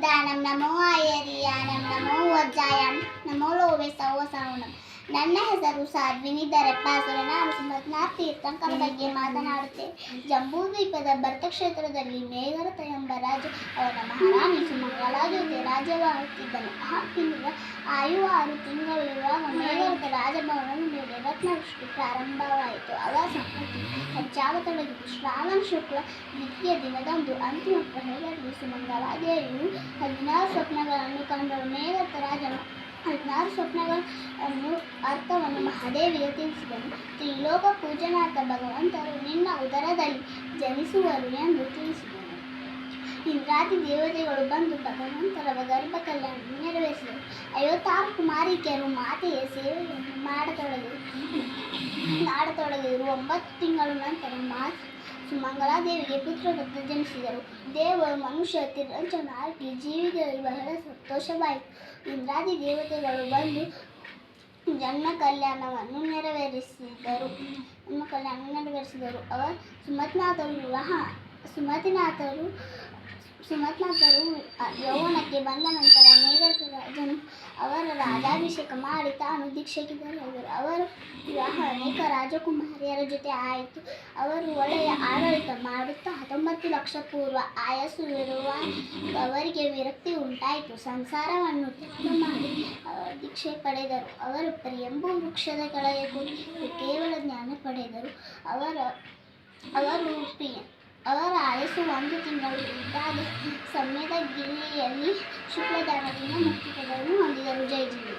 ಬುದ್ಧಾನಂ ನಮೋ ಆಯರ್ಯಾನಂ ನಮೋ ವಜ್ಜಾಯಂ ನಮೋ ಲೋವೆ ಸೌವಸೌನಂ ನನ್ನ ಹೆಸರು ಸಾಧ್ವಿನಿ ದರೆಪ್ಪಾಸುರ ನಾನು ಸುಮತ್ನಾಥ್ ತೀರ್ಥಂಕರ ಬಗ್ಗೆ ಮಾತನಾಡುತ್ತೇನೆ ಜಂಬೂ ದ್ವೀಪದ ಭರತ ಕ್ಷೇತ್ರದಲ್ಲಿ ಮೇಘರಥ ಎಂಬ ರಾಜ ಅವನ ಮಹಾರಾಣಿ ಸುಮಂಗಲ ಜೊತೆ ರಾಜ್ಯವಾಳುತ್ತಿದ್ದನು ಆ ತಿಂಗಳ ಆಯು ಆರು ತಿಂಗಳಿರುವ ಮೇಘರಥ ರಾಜಭವನದ ಮೇಲೆ ರತ್ನವೃಷ್ಟಿ ಪ್ರಾರಂಭವಾಯಿತು. ಅವರ ಸಂಪತ್ತಿ ಹೆಚ್ಚಾಗತೊಡಗಿತು ಶ್ರಾವಣ ಶುಕ್ಲ ದ್ವಿತೀಯ ದಿನದಂದು ಅಂತಿಮ ಪ್ರಹರದಲ್ಲಿ ಸುಮಂಗಲಾದೇವಿಯು ಹದಿನಾರು ಸ್ವಪ್ನಗಳನ್ನು ಕಂಡು ಮೇಲತ್ತ ರಾಜ ಹದಿನಾರು ಸ್ವಪ್ನಗಳನ್ನು ಅರ್ಥವನ್ನು ಮಹಾದೇವಿಗೆ ತಿಳಿಸಿದನು. ತ್ರಿಲೋಕ ಪೂಜನಾಥ ಭಗವಂತರು ನಿನ್ನ ಉದರದಲ್ಲಿ ಜನಿಸುವರು ಎಂದು ತಿಳಿಸಿದನು ಇಂದ್ರಾದಿ ದೇವತೆಗಳು ಬಂದು ನಂತರ ಗರ್ಭ ಕಲ್ಯಾಣ ನೆರವೇರಿಸಿದರು. ಐವತ್ತಾರು ಕುಮಾರಿಕೆಯರು ಮಾತೆಯ ಸೇವೆಯನ್ನು ಮಾಡತೊಡಗಿದರು. ಮಾಡತೊಡಗಿದರು. ಒಂಬತ್ತು ತಿಂಗಳ ನಂತರ ಮಾ ಸುಮಂಗಲಾದೇವಿಗೆ ಪುತ್ರರತ್ನ ಜನಿಸಿದರು. ದೇವರು ಮನುಷ್ಯ ತಿರಂಚನಾಗಿ ಜೀವಿಗಳಿಗೆ ಬಹಳ ಸಂತೋಷವಾಯಿತು. ಇಂದ್ರಾದಿ ದೇವತೆಗಳು ಬಂದು ಜನ್ಮ ಕಲ್ಯಾಣವನ್ನು ನೆರವೇರಿಸಿದರು. ಜನ್ಮ ಕಲ್ಯಾಣ ನೆರವೇರಿಸಿದರು. ಅವರು ಸುಮತ್ನಾಥರು ವಿವಾಹ ಸುಮತಿನಾಥರು ಸುಮತ್ನಾಥರು ಯೌವನಕ್ಕೆ ಬಂದ ನಂತರ ಮೇಘರಾಜನು ರಾಜನು ಅವರ ರಾಜಾಭಿಷೇಕ ಮಾಡಿ ತಾನು ದೀಕ್ಷೆಗೆ ಅವರು ವಿವಾಹ ಅನೇಕ ರಾಜಕುಮಾರಿಯರ ಜೊತೆ ಆಯಿತು. ಅವರು ಒಳ್ಳೆಯ ಆಡಳಿತ ಮಾಡುತ್ತಾ ಹತ್ತೊಂಬತ್ತು ಲಕ್ಷ ಪೂರ್ವ ಆಯಸ್ಸುವಿರುವ ಅವರಿಗೆ ವಿರಕ್ತಿ ಉಂಟಾಯಿತು. ಸಂಸಾರವನ್ನು ತ್ಯಾಗ ಮಾಡಿ ದೀಕ್ಷೆ ಪಡೆದರು. ಅವರು ಪ್ರಿಯಂಬು ವೃಕ್ಷದ ಕೆಳಗೆ ಕೇವಲ ಜ್ಞಾನ ಪಡೆದರು. ಅವರ, ಅವರು ಪ್ರಿಯ ಅವರ ಆಯಸ್ಸು ಒಂದು ತಿಂಗಳು ಇದ್ದಾಗ ಸಮಯದ ಗಿರಿಯಲ್ಲಿ ಶುಕ್ಲದಾನದಿಂದ ಮುಕ್ತಿಪದವನ್ನು ಹೊಂದಿದರು ಜೈ ಜೀವಿ